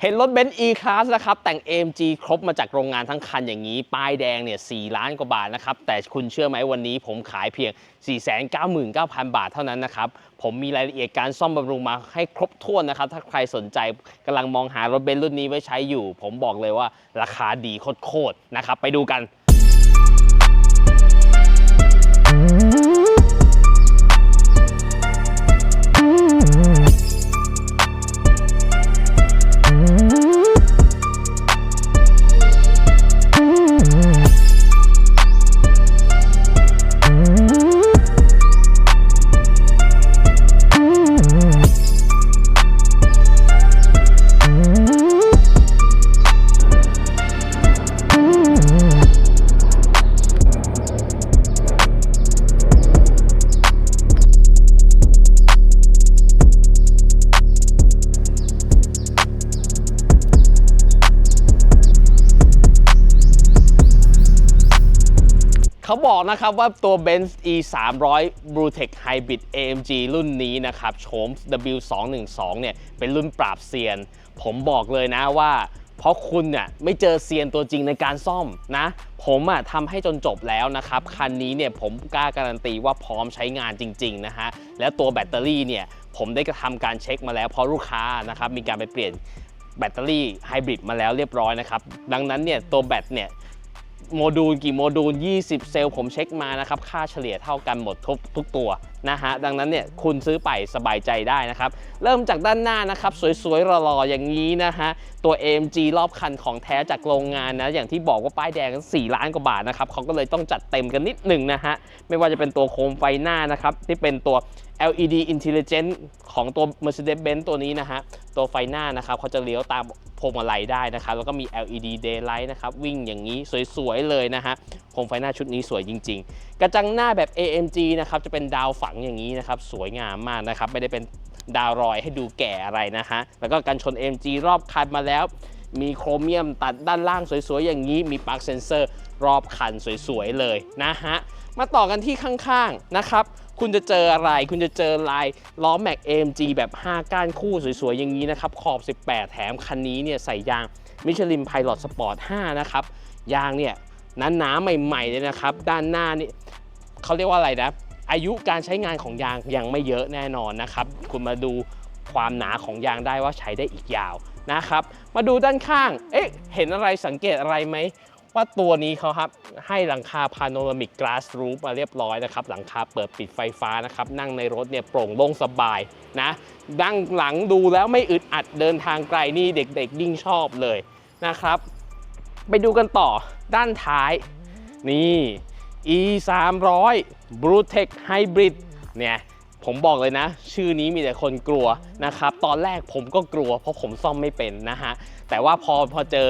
เห็นรถเบนซ์ E-Class นะครับแต่ง AMG ครบมาจากโรงงานทั้งคันอย่างนี้ ป้ายแดงเนี่ย4ล้านกว่าบาทนะครับ แต่คุณเชื่อไหมวันนี้ผมขายเพียง 499,000 บาทเท่านั้นนะครับ ผมมีรายละเอียดการซ่อมบำรุงมาให้ครบถ้วนนะครับ ถ้าใครสนใจกำลังมองหารถเบนซ์รุ่นนี้ไว้ใช้อยู่ ผมบอกเลยว่าราคาดีโคตรๆนะครับไปดูกัน นะครับว่าตัว Benz E 3 0 0 Bluetech Hybrid AMG รุ่นนี้นะครับโฉม W212 เนี่ยเป็นรุ่นปราบเซียน ผมบอกเลยนะว่า เพราะคุณเนี่ยไม่เจอเซียนตัวจริงในการซ่อมนะ ผมอะทำให้จนจบแล้วนะครับ คันนี้เนี่ยผมกล้าการันตีว่าพร้อมใช้งานจริง ๆ นะฮะ แล้วตัวแบตเตอรี่เนี่ยผมได้กระทำการเช็คมาแล้วเพราะลูกค้านะครับมีการไปเปลี่ยนแบตเตอรี่ไฮบริดมาแล้วเรียบร้อยนะครับ ดังนั้นเนี่ยตัวแบตเนี่ย โมดูลกี่โมดูล 20 เซลล์ผมเช็คมานะครับ ค่าเฉลี่ยเท่ากันหมดทุกทุกตัว นะฮะดังนั้นเนี่ยคุณซื้อไปสบายใจได้นะครับ เริ่มจากด้านหน้านะครับ สวยๆหล่อๆอย่างนี้นะฮะตัว AMG รอบคันของแท้จากโรงงานนะอย่างที่บอกว่าป้ายแดง4ล้านกว่าบาทนะครับเขาก็เลยต้องจัดเต็มกันนิดหนึ่งนะฮะไม่ว่าจะเป็นตัวโคมไฟหน้านะครับที่เป็นตัว LED Intelligent ของตัว Mercedes-Benz ตัวนี้นะฮะ ตัวไฟหน้านะครับเขาจะเลี้ยวตามพวงมาลัยได้นะครับ แล้วก็มี LED Daylight นะครับ วิ่งอย่างนี้สวย ๆ เลยนะฮะ มไฟหน้าชุดนี้สวยจริง ๆ กระจังหน้าแบบ AMG นะครับจะเป็นดาวฝังอย่างนี้นะครับสวยงามมากนะครับไม่ได้เป็นดาวรอยให้ดูแก่อะไรนะฮะแล้วก็กันชน AMG รอบคันมาแล้ว มีโครเมียมตัดด้านล่างสวยๆอย่างนี้ มีปลั๊กเซนเซอร์รอบคันสวยๆเลยนะฮะมาต่อกันที่ข้างๆนะครับคุณจะเจออะไร คุณจะเจอลายล้อแม็ก AMG แบบ 5 ก้านคู่สวยๆ อย่างนี้นะครับ ขอบ 18 แถมคันนี้เนี่ยใส่ยางมิชลินไพลอตสปอร์ต 5 นะครับ ยางเนี่ย หนาๆใหม่ๆเลยนะครับ ด้านหน้านี่เขาเรียกว่าอะไรนะ อายุการใช้งานของยางยังไม่เยอะแน่นอนนะครับ คุณมาดูความหนาของยางได้ว่าใช้ได้อีกยาวนะครับ มาดูด้านข้าง เอ๊ะ เห็นอะไรสังเกตอะไรไหมว่าตัวนี้เขาครับให้หลังคาพาโนรามิกก a าสรูฟมาเรียบร้อยนะครับ หลังคาเปิดปิดไฟฟ้านะครับ นั่งในรถเนี่ยโปร่งโล่งสบายนะดังหลังดูแล้วไม่อึดอัดเดินทางไกลนี่เด็กๆยิ่งชอบเลยนะครับ ไปดูกันต่อด้านท้าย นี่ e 3 0 0 Bluetech Hybrid เนี่ยผมบอกเลยนะ ชื่อนี้มีแต่คนกลัวนะครับ ตอนแรกผมก็กลัว เพราะผมซ่อมไม่เป็นนะฮะ แต่ว่าพอพอเจอ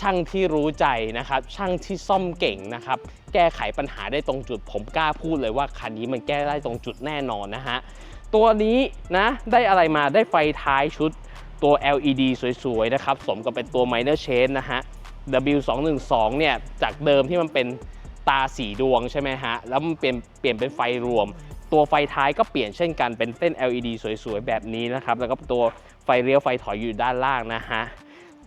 ช่างที่รู้ใจนะครับ ช่างที่ซ่อมเก่งนะครับ แก้ไขปัญหาได้ตรงจุด ผมกล้าพูดเลยว่าคันนี้มันแก้ได้ตรงจุดแน่นอนนะฮะ ตัวนี้นะได้อะไรมาได้ไฟท้ายชุดตัว LED สวยๆนะครับ สมกับเป็นตัว Minor Change นะฮะ W212 เนี่ยจากเดิมที่มันเป็นตาสีดวงใช่ไหมฮะ แล้วมันเปลี่ยนเปลี่ยนเป็นไฟรวม ตัวไฟท้ายก็เปลี่ยนเช่นกันเป็นเส้น LED สวยๆ แบบนี้นะครับ แล้วก็ตัวไฟเลี้ยวไฟถอยอยู่ด้านล่างนะฮะ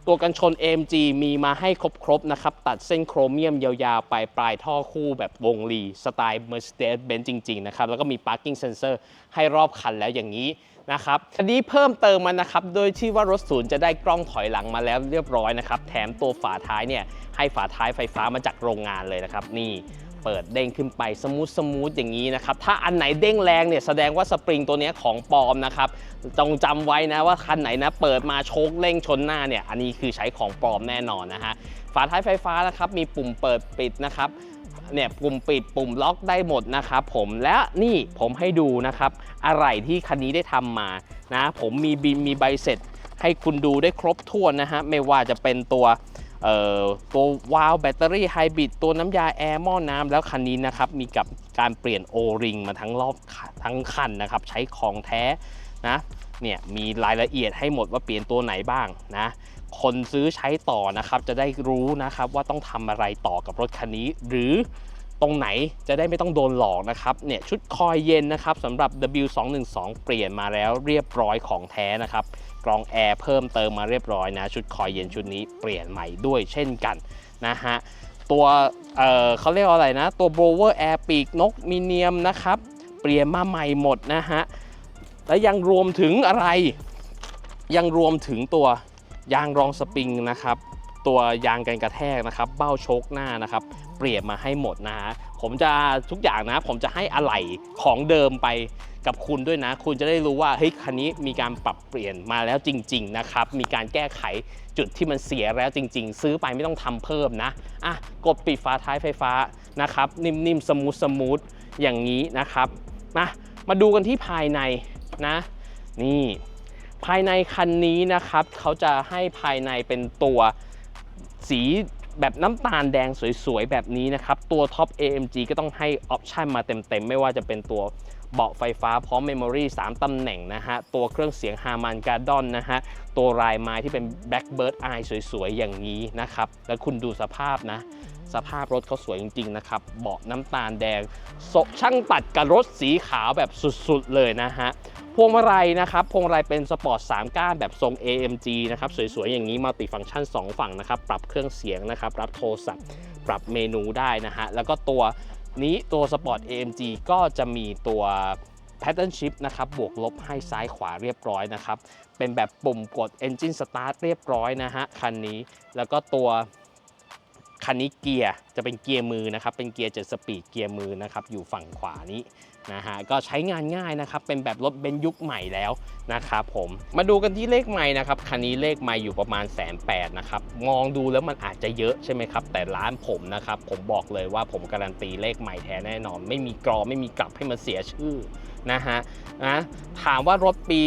ตัวกันชน AMG มีมาให้ครบๆนะครับ ตัดเส้นโครเมียมยาวๆ ไปปลายท่อคู่แบบวงรี สไตล์ Mercedes-Benz จริง ๆ นะครับ แล้วก็มี Parking Sensor ให้รอบคันแล้วอย่างนี้นะครับอันนี้เพิ่มเติมมานะครับ โดยที่ว่ารถศูนย์จะได้กล้องถอยหลังมาแล้วเรียบร้อยนะครับ แถมตัวฝาท้ายเนี่ยให้ฝาท้ายไฟฟ้ามาจากโรงงานเลยนะครับนี่ เปิดเด้งขึ้นไปสมูทสมูทอย่างนี้นะครับถ้าอันไหนเด้งแรงเนี่ยแสดงว่าสปริงตัวนี้ของปลอมนะครับจงจำไว้นะว่าคันไหนนะเปิดมาโชกเร่งชนหน้าเนี่ยอันนี้คือใช้ของปลอมแน่นอนนะฮะฝาท้ายไฟฟ้านะครับมีปุ่มเปิดปิดนะครับเนี่ยปุ่มปิดปุ่มล็อกได้หมดนะครับผมและนี่ผมให้ดูนะครับอะไรที่คันนี้ได้ทำมานะผมมีบินมีใบเสร็จ ให้คุณดูได้ครบถ้วนนะฮะไม่ว่าจะเป็นตัว ตัววาล์วแบตเตอรี่ไฮบริดตัวน้ำยาแอร์หม้อน้ำแล้วคันนี้นะครับ มีกับการเปลี่ยนโอริงมาทั้งรอบทั้งคันนะครับ ใช้ของแท้นะเนี่ยมีรายละเอียดให้หมดว่าเปลี่ยนตัวไหนบ้างนะคนซื้อใช้ต่อนะครับ จะได้รู้นะครับว่าต้องทำอะไรต่อกับรถคันนี้ หรือตรงไหนจะได้ไม่ต้องโดนหลอกนะครับเนี่ยชุดคอยเย็นนะครับสำหรับ W212 เปลี่ยนมาแล้วเรียบร้อยของแท้นะครับ กรองแอร์เพิ่มเติมมาเรียบร้อยนะ ชุดคอยเย็นชุดนี้เปลี่ยนใหม่ด้วยเช่นกันนะฮะ ตัวเเขาเรียกอะไรนะ ตัว blower air ปีกนกมีเนียมนะครับ เปลี่ยนมาใหม่หมดนะฮะ และยังรวมถึงอะไร ยังรวมถึงตัวยางรองสปริงนะครับตัวยางกันกระแทกนะครับ เบ้าโชคหน้านะครับ เปลี่ยนมาให้หมดนะฮะผมจะทุกอย่างนะ ผมจะให้อะไหล่ของเดิมไป กับคุณด้วยนะ คุณจะได้รู้ว่าเฮ้ยคันนี้มีการปรับเปลี่ยนมาแล้วจริง ๆ นะครับ มีการแก้ไขจุดที่มันเสียแล้วจริง ๆ ซื้อไปไม่ต้องทำเพิ่มนะอะกดปิดฝาท้ายไฟฟ้านะครับ นิ่มๆสมูทสมูทอย่างนี้นะครับมามาดูกันที่ภายในนะ นี่ ภายในคันนี้นะครับเขาจะให้ภายในเป็นตัวสีแบบน้ำตาลแดงสวยๆ แบบนี้นะครับ ตัวท็อป AMG ก็ต้องให้ออปชันมาเต็มๆ ไม่ว่าจะเป็นตัว เบาะไฟฟ้าพร้อมเมมโมรี่3ตำแหน่งนะฮะ ตัวเครื่องเสียงฮามันการ์ดอนนะฮะ ตัวลายไม้ที่เป็น Blackbird Eye สวยๆ อย่างนี้นะครับ แล้วคุณดูสภาพนะ สภาพรถเขาสวยจริง ๆ นะครับ เบาะน้ำตาลแดงช่างตัดกับรถสีขาวแบบสุดๆ เลยนะฮะพวงมาลัยนะครับพวงมาลัยเป็นสปอร์ต3ก้านแบบทรง AMG นะครับสวยๆ อย่างนี้มัลติฟังก์ชัน 2 ฝั่งนะครับ ปรับเครื่องเสียงนะครับ รับโทรศัพท์ ปรับเมนูได้นะฮะ แล้วก็ตัว นี้ตัวสปอร์ต AMG ก็จะมีตัว Pattern Shift นะครับ บวกลบให้ซ้ายขวาเรียบร้อยนะครับ เป็นแบบปุ่มกด Engine Start เรียบร้อยนะฮะ คันนี้ แล้วก็ตัว คันนี้เกียร์จะเป็นเกียร์มือนะครับ เป็นเกียร์7สปีดเกียร์มือนะครับอยู่ฝั่งขวานี้นะฮะก็ใช้งานง่ายนะครับ เป็นแบบรถเบนยุคใหม่แล้วนะครับผมมาดูกันที่เลขไม้นะครับคันนี้เลขไม้อยู่ประมาณแสนแปดนะครับมองดูแล้วมันอาจจะเยอะใช่ไหมครับ แต่ร้านผมนะครับ ผมบอกเลยว่าผมการันตีเลขไม้แท้แน่นอน ไม่มีกรอไม่มีกลับให้มันเสียชื่อนะฮะนะถามว่ารถปี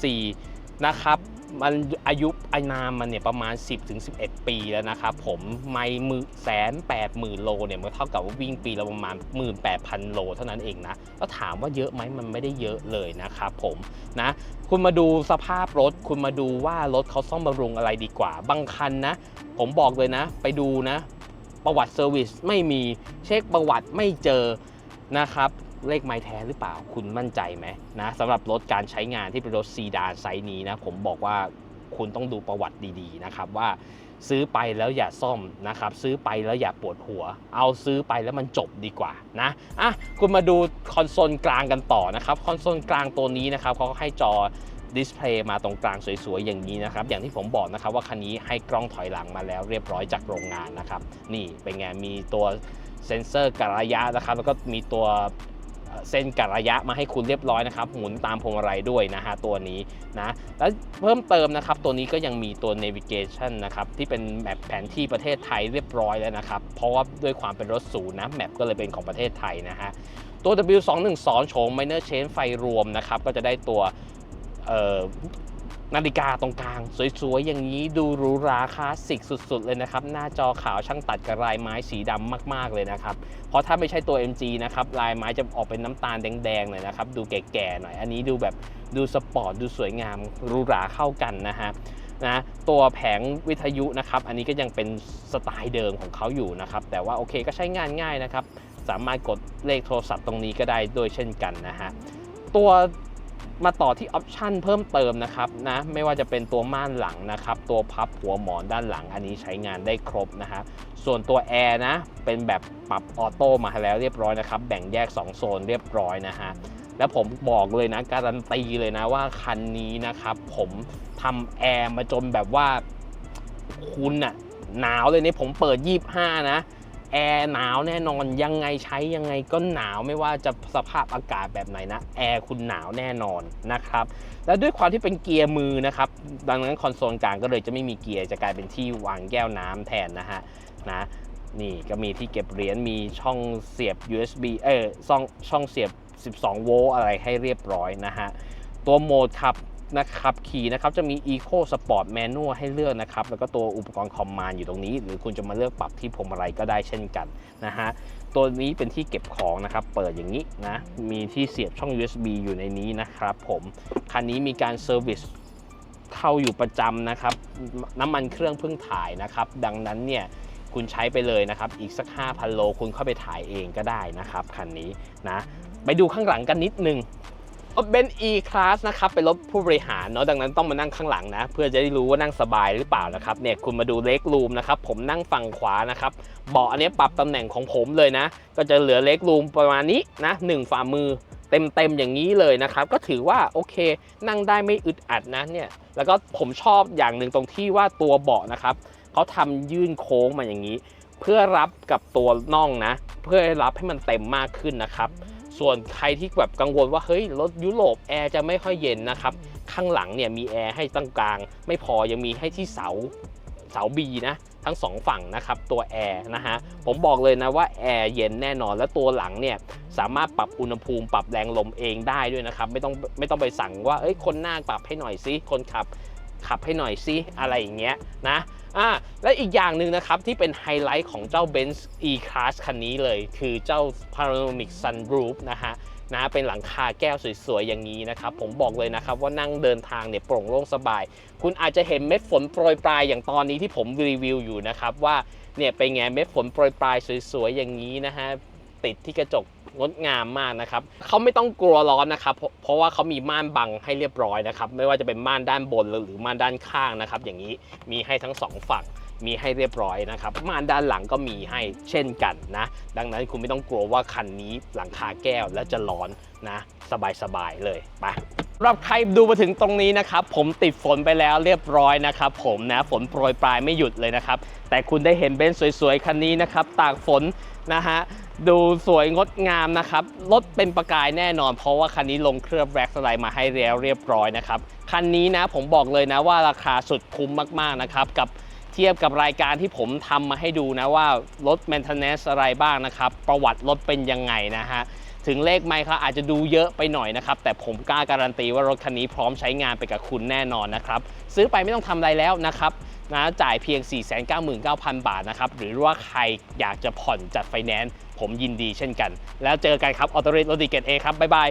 2014 นะครับมันอายุ ไอนามมันเนี่ยประมาณ 10-11 ปีแล้วนะครับผมไม่มือแสนแปดหมื่นโลเนี่ยมันเท่ากับว่าวิ่งปีละประมาณ 18,000 โลเท่านั้นเองนะแล้วถามว่าเยอะไหมมันไม่ได้เยอะเลยนะครับผมนะคุณมาดูสภาพรถ คุณมาดูว่ารถเขาซ่อมบำรุงอะไรดีกว่า บางคันนะ ผมบอกเลยนะ ไปดูนะ ประวัติเซอร์วิสไม่มีเช็คประวัติไม่เจอนะครับเลขไม้แท้หรือเปล่าคุณมั่นใจไหมนะสำหรับรถการใช้งานที่เป็นรถซีดานไซส์นี้นะ ผมบอกว่า คุณต้องดูประวัติดีๆนะครับว่าซื้อไปแล้วอย่าซ่อมนะครับ ซื้อไปแล้วอย่าปวดหัว เอาซื้อไปแล้วมันจบดีกว่านะอะคุณมาดูคอนโซลกลางกันต่อนะครับคอนโซลกลางตัวนี้นะครับเขาก็ให้จอดิสเพลย์มาตรงกลางสวยๆ อย่างนี้นะครับ อย่างที่ผมบอกนะครับว่าคันนี้ให้กล้องถอยหลังมาแล้วเรียบร้อยจากโรงงานนะครับ นี่เป็นไงมีตัวเซ็นเซอร์กะระยะนะครับ แล้วก็มีตัว เส้นกระยะมาให้คุณเรียบร้อยนะครับ หมุนตามพวงมาลัยด้วยนะฮะตัวนี้นะแล้วเพิ่มเติมนะครับ ตัวนี้ก็ยังมีตัว navigation นะครับ ที่เป็นแมปแผนที่ประเทศไทยเรียบร้อยแล้วนะครับ เพราะว่าด้วยความเป็นรถศูนย์นะแมปก็เลยเป็นของประเทศไทยนะฮะตัว W212 โฉม minor change ไฟรวมนะครับ ก็จะได้ตัว นาฬิกาตรงกลาง สวยๆ อย่างนี้ดูหรูหราคลาสสิกสุดๆ เลยนะครับ หน้าจอขาวช่างตัดกับลายไม้สีดำมากๆเลยนะครับ เพราะถ้าไม่ใช่ตัว MG นะครับ ลายไม้จะออกเป็นน้ำตาลแดงๆหน่อยนะครับ ดูแก่ๆหน่อย อันนี้ดูแบบดูสปอร์ตดูสวยงามหรูหราเข้ากันนะฮะนะตัวแผงวิทยุนะครับ อันนี้ก็ยังเป็นสไตล์เดิมของเขาอยู่นะครับ แต่ว่าโอเคก็ใช้งานง่ายนะครับ สามารถกดเลขโทรศัพท์ตรงนี้ก็ได้ด้วยเช่นกันนะฮะตัว มาต่อที่ออปชันเพิ่มเติมนะครับนะไม่ว่าจะเป็นตัวม่านหลังนะครับ ตัวพับหัวหมอนด้านหลัง อันนี้ใช้งานได้ครบนะฮะส่วนตัวแอร์นะเป็นแบบปรับออโต้มาแล้วเรียบร้อยนะครับแบ่งแยก 2 โซนเรียบร้อยนะฮะแล้วผมบอกเลยนะการันตีเลยนะว่าคันนี้นะครับ ผมทำแอร์มาจนแบบว่าคุณน่ะหนาวเลยนี่ผมเปิด 25 นะ แอร์หนาวแน่นอนยังไงใช้ยังไงก็หนาวไม่ว่าจะสภาพอากาศแบบไหนนะแอร์คุณหนาวแน่นอนนะครับและด้วยความที่เป็นเกียร์มือนะครับดังนั้นคอนโซลกลางก็เลยจะไม่มีเกียร์จะกลายเป็นที่วางแก้วน้ำแทนนะฮะนะนี่ก็มีที่เก็บเหรียญมีช่องเสียบ USB เออช่องช่องเสียบ 12 โวลต์อะไรให้เรียบร้อยนะฮะตัวโหมดขับ นะครับขี่นะครับจะมี Eco Sport Manual ให้เลือกนะครับ แล้วก็ตัวอุปกรณ์คอมมานด์อยู่ตรงนี้ หรือคุณจะมาเลือกปรับที่พวงมาลัยก็ได้เช่นกันนะฮะตัวนี้เป็นที่เก็บของนะครับ เปิดอย่างนี้นะ มีที่เสียบช่อง USB อยู่ในนี้นะครับผมคันนี้มีการเซอร์วิสเข้าอยู่ประจำนะครับ น้ำมันเครื่องเพิ่งถ่ายนะครับ ดังนั้นเนี่ยคุณใช้ไปเลยนะครับ อีกสัก 5,000 โล คุณเข้าไปถ่ายเองก็ได้นะครับคันนี้นะ ไปดูข้างหลังกันนิดนึง รถเบนซ์ E Class นะครับเป็นรถผู้บริหารเนาะดังนั้นต้องมานั่งข้างหลังนะ เพื่อจะได้รู้ว่านั่งสบายหรือเปล่านะครับเนี่ยคุณมาดูเล็กรูมนะครับผมนั่งฝั่งขวานะครับเบาะอันนี้ปรับตำแหน่งของผมเลยนะ ก็จะเหลือเล็กรูมประมาณนี้นะหนึ่งฝ่ามือเต็มๆอย่างนี้เลยนะครับ ก็ถือว่าโอเค นั่งได้ไม่อึดอัดนะเนี่ยแล้วก็ผมชอบอย่างหนึ่งตรงที่ว่าตัวเบาะนะครับเขาทำยื่นโค้งมาอย่างนี้ เพื่อรับกับตัวน่องนะ เพื่อให้รับให้มันเต็มมากขึ้นนะครับ ส่วนใครที่แบบกังวลว่าเฮ้ยรถยุโรปแอร์จะไม่ค่อยเย็นนะครับ ข้างหลังเนี่ยมีแอร์ให้ตั้งกลาง ไม่พอยังมีให้ที่เสาเสาบีนะทั้งสองฝั่งนะครับตัวแอร์นะฮะผมบอกเลยนะว่าแอร์เย็นแน่นอนและตัวหลังเนี่ยสามารถปรับอุณหภูมิปรับแรงลมเองได้ด้วยนะครับ ไม่ต้องไม่ต้องไปสั่งว่าเอ้ยคนหน้าปรับให้หน่อยซิคนขับ ขับให้หน่อยซิอะไรอย่างเงี้ยนะอ่าและอีกอย่างหนึ่งนะครับที่เป็นไฮไลท์ของเจ้า Benz E-Class คันนี้เลย คือเจ้า Panoramic Sunroof นะฮะนะเป็นหลังคาแก้วสวยๆ อย่างนี้นะครับ ผมบอกเลยนะครับว่านั่งเดินทางเนี่ยโปร่งโล่งสบาย คุณอาจจะเห็นเม็ดฝนโปรยปลายอย่างตอนนี้ที่ผมรีวิวอยู่นะครับว่าเนี่ยเป็นไงเม็ดฝนโปรยปลายสวยๆ อย่างนี้นะฮะติดที่กระจก งดงามมากนะครับเขาไม่ต้องกลัวร้อนนะครับ เพราะว่าเขามีม่านบังให้เรียบร้อยนะครับไม่ว่าจะเป็นม่านด้านบนหรือม่านด้านข้างนะครับ อย่างนี้มีให้ทั้งสองฝั่งมีให้เรียบร้อยนะครับ ม่านด้านหลังก็มีให้เช่นกันนะ ดังนั้นคุณไม่ต้องกลัวว่าคันนี้หลังคาแก้วและจะร้อนนะ สบายๆเลยไปสำหรับใครดูมาถึงตรงนี้นะครับ ผมติดฝนไปแล้วเรียบร้อยนะครับ ผมนะฝนโปรยปลายไม่หยุดเลยนะครับ แต่คุณได้เห็นเบนซ์สวยๆ คันนี้นะครับ ตากฝนนะฮะ ดูสวยงดงามนะครับ รถเป็นประกายแน่นอน เพราะว่าคันนี้ลงเครืองแร็กสไลด์มาให้แล้วเรียบร้อยนะครับ คันนี้นะผมบอกเลยนะว่าราคาสุดคุ้มมากๆนะครับ กับเทียบกับรายการที่ผมทำมาให้ดูนะว่ารถ maintenance อะไรบ้างนะครับ ประวัติรถเป็นยังไงนะฮะถึงเลขไมค์ครับอาจจะดูเยอะไปหน่อยนะครับ แต่ผมกล้าการันตีว่ารถคันนี้พร้อมใช้งานไปกับคุณแน่นอนนะครับ ซื้อไปไม่ต้องทำอะไรแล้วนะครับ นะจ่ายเพียง 499,000 บาทนะครับ หรือว่าใครอยากจะผ่อนจัดไฟแนนซ์ผมยินดีเช่นกัน แล้วเจอกันครับออโตเรสรดิเกตเอครับ บ๊ายบาย